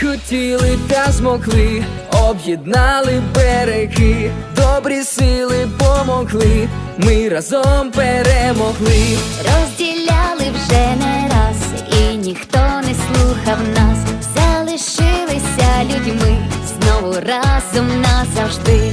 хотіли та змокли, об'єднали береги, добрі сили помогли, ми разом перемогли, розділяли вже не раз, і ніхто не слухав нас, залишилися людьми, знову разом назавжди.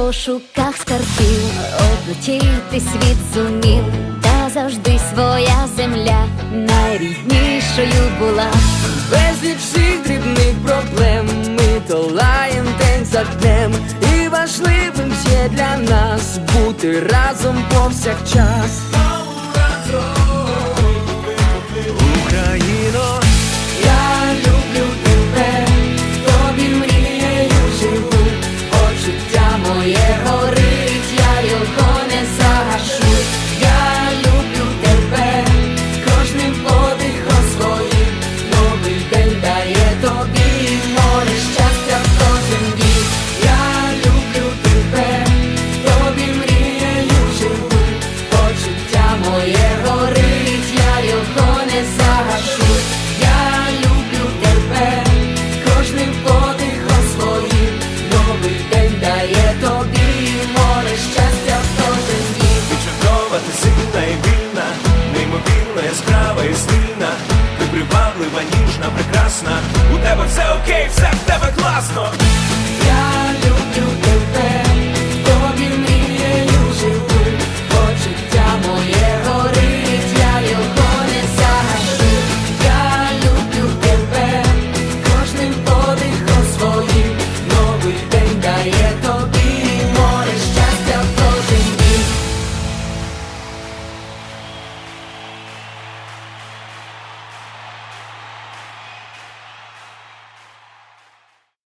пошуках скарбів облетіти світ зумів, та завжди своя земля найріднішою була. Без всіх дрібних проблем ми долаєм день за днем, і важливим є для нас бути разом повсякчас. тебе все окей, все в тебе класно.